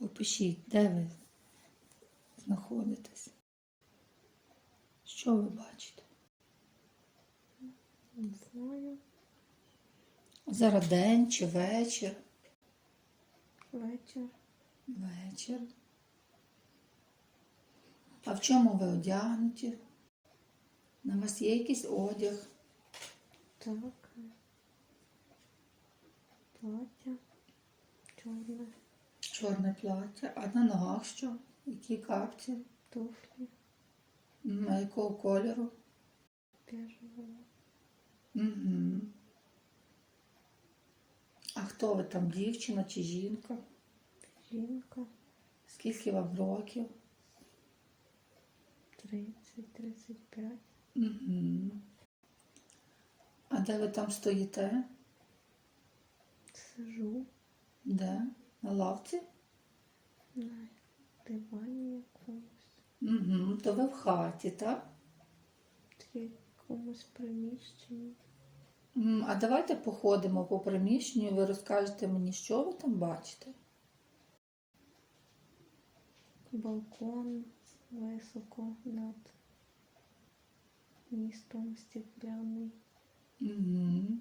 Опишіть, де ви знаходитесь. Що ви бачите? Не знаю. Зараз день чи вечір? Вечір. Вечір. А в чому ви одягнуті? На вас є якийсь одяг? Так. Плаття. Чорне. Чорне плаття, а на ногах що? Які капці? Туфлі. М, А якого кольору? Бежевого. Угу. А хто ви там, дівчина чи жінка? Жінка. Скільки вам років? 30-35. Угу. А де ви там стоїте? Сижу Де? На лавці? на дивані якомусь. Угу. То ви в хаті, так? В якомусь приміщенні. А давайте походимо по приміщенню, ви розкажете мені, що ви там бачите. Балкон високо над містом стекляний. Угу.